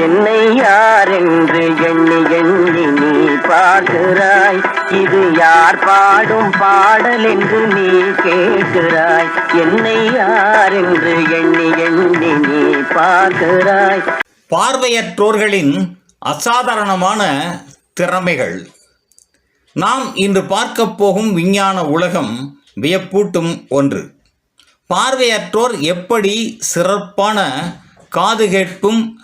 என்னை யார் என்று எண்ணி எண்ணி நீ பார்க்கிறாய். இது யார் பாடும் பாடல் என்று நீ கேட்கிறாய். என்னை யார் என்று எண்ணி எண்ணி நீ பார்க்கிறாய். பார்வையற்றோர்களின் அசாதாரணமான திறமைகள். நாம் இன்று பார்க்கப் போகும் விஞ்ஞான உலகம் வியப்பூட்டும் ஒன்று. பார்வையற்றோர் எப்படி சிறப்பான காது கேட்பும்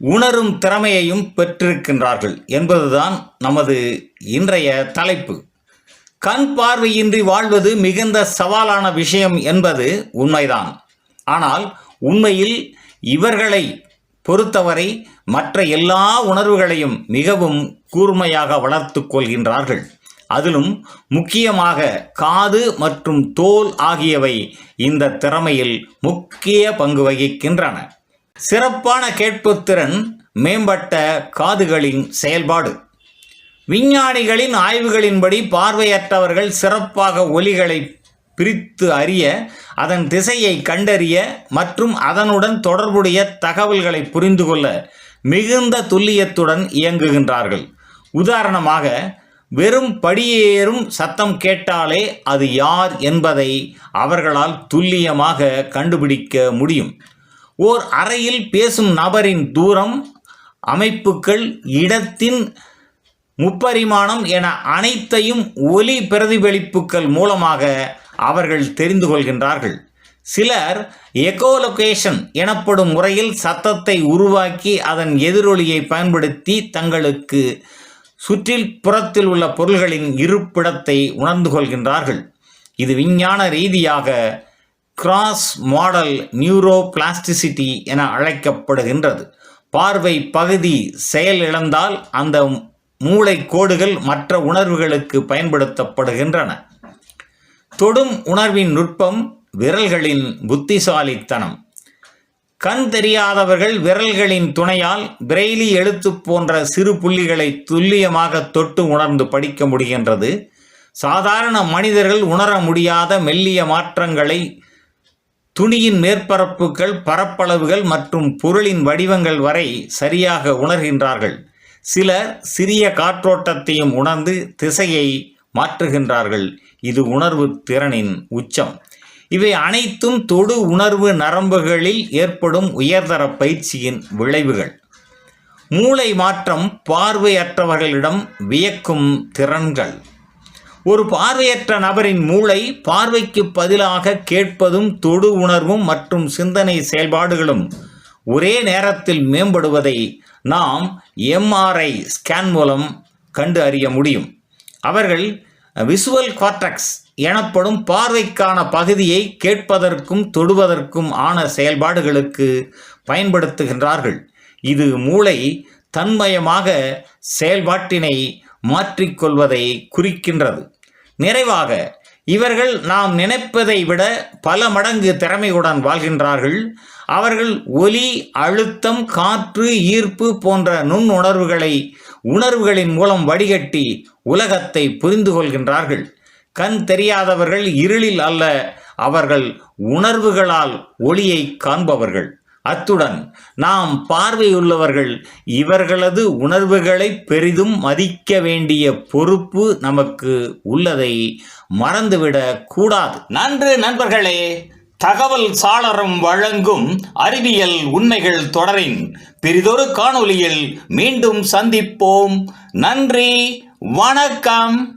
உணரும் திறமையையும் பெற்றிருக்கின்றார்கள் என்பதுதான் நமது இன்றைய தலைப்பு. கண் பார்வையின்றி வாழ்வது மிகுந்த சவாலான விஷயம் என்பது உண்மைதான். ஆனால் உண்மையில் இவர்களை பொறுத்தவரை மற்ற எல்லா உணர்வுகளையும் மிகவும் கூர்மையாக வளர்த்து கொள்கின்றார்கள். அதிலும் முக்கியமாக காது மற்றும் தோல் ஆகியவை இந்த திறமையில் முக்கிய பங்கு வகிக்கின்றன. சிறப்பான கேட்புத்திறன் மேம்பட்ட காதுகளின் செயல்பாடு. விஞ்ஞானிகளின் ஆய்வுகளின்படி பார்வையற்றவர்கள் சிறப்பாக ஒலிகளை பிரித்து அறிய அதன் திசையை கண்டறிய மற்றும் அதனுடன் தொடர்புடைய தகவல்களை புரிந்து கொள்ள மிகுந்த துல்லியத்துடன் இயங்குகின்றார்கள். உதாரணமாக வெறும் படியேறும் சத்தம் கேட்டாலே அது யார் என்பதை அவர்களால் துல்லியமாக கண்டுபிடிக்க முடியும். ஓர் அறையில் பேசும் நபரின் தூரம் அமைப்புகள் இடத்தின் முப்பரிமாணம் என அனைத்தையும் ஒலி பிரதிபலிப்புகள் மூலமாக அவர்கள் தெரிந்து கொள்கின்றார்கள். சிலர் எகோலொகேஷன் எனப்படும் முறையில் சத்தத்தை உருவாக்கி அதன் எதிரொலியை பயன்படுத்தி தங்களுக்கு சுற்றில் புறத்தில் உள்ள பொருள்களின் இருப்பிடத்தை உணர்ந்து கொள்கின்றார்கள். இது விஞ்ஞான ரீதியாக கிராஸ் மாடல் நியூரோ பிளாஸ்டிசிட்டி என அழைக்கப்படுகின்றது. பார்வை பகுதி செயலிழந்தால் அந்த மூளை கோடுகள் மற்ற உணர்வுகளுக்கு பயன்படுத்தப்படுகின்றன. தொடும் உணர்வின் நுட்பம் விரல்களின் புத்திசாலித்தனம். கண் தெரியாதவர்கள் விரல்களின் துணையால் பிரெய்லி எழுத்து போன்ற சிறு புள்ளிகளை துல்லியமாக தொட்டு உணர்ந்து படிக்க முடிகின்றது. சாதாரண மனிதர்கள் உணர முடியாத மெல்லிய மாற்றங்களை துணியின் மேற்பரப்புகள் பரப்பளவுகள் மற்றும் பொருளின் வடிவங்கள் வரை சரியாக உணர்கின்றார்கள். சிலர் சிறிய காற்றோட்டத்தையும் உணர்ந்து திசையை மாற்றுகின்றார்கள். இது உணர்வு திறனின் உச்சம். இவை அனைத்தும் தொடு உணர்வு நரம்புகளில் ஏற்படும் உயர்தர பயிற்சியின் விளைவுகள். மூளை மாற்றம் பார்வையற்றவர்களிடம் வியக்கும் திறன்கள். ஒரு பார்வையற்ற நபரின் மூளை பார்வைக்கு பதிலாக கேட்பதும் தொடு உணர்வும் மற்றும் சிந்தனை செயல்பாடுகளும் ஒரே நேரத்தில் மேம்படுவதை நாம் எம்ஆர்ஐ ஸ்கேன் மூலம் கண்டு அறிய முடியும். அவர்கள் விசுவல் குவாட்ரக்ஸ் எனப்படும் பார்வைக்கான பகுதியை கேட்பதற்கும் தொடுவதற்கும் ஆன செயல்பாடுகளுக்கு பயன்படுத்துகின்றார்கள். இது மூளை தன்மயமாக செயல்பாட்டினை மாற்றிக்கொள்வதை குறிக்கின்றது. நிறைவாக இவர்கள் நாம் நினைப்பதை விட பல மடங்கு திறமையுடன் வாழ்கின்றார்கள். அவர்கள் ஒலி அழுத்தம் காற்று ஈர்ப்பு போன்ற நுண்ணுணர்வுகளை உணர்வுகளின் மூலம் வடிகட்டி உலகத்தை புரிந்து கொள்கின்றார்கள். கண் தெரியாதவர்கள் இருளில் அல்ல அவர்கள் உணர்வுகளால் ஒளியை காண்பவர்கள். அத்துடன் நாம் பார்வையுள்ளவர்கள் இவர்களது உணர்வுகளை பெரிதும் மதிக்க வேண்டிய பொறுப்பு நமக்கு உள்ளதை மறந்துவிடக் கூடாது. நன்று நண்பர்களே தகவல் சாளரம் வழங்கும் அறிவியல் உண்மைகள் தொடரின் பெரிதொரு காணொளியில் மீண்டும் சந்திப்போம். நன்றி வணக்கம்.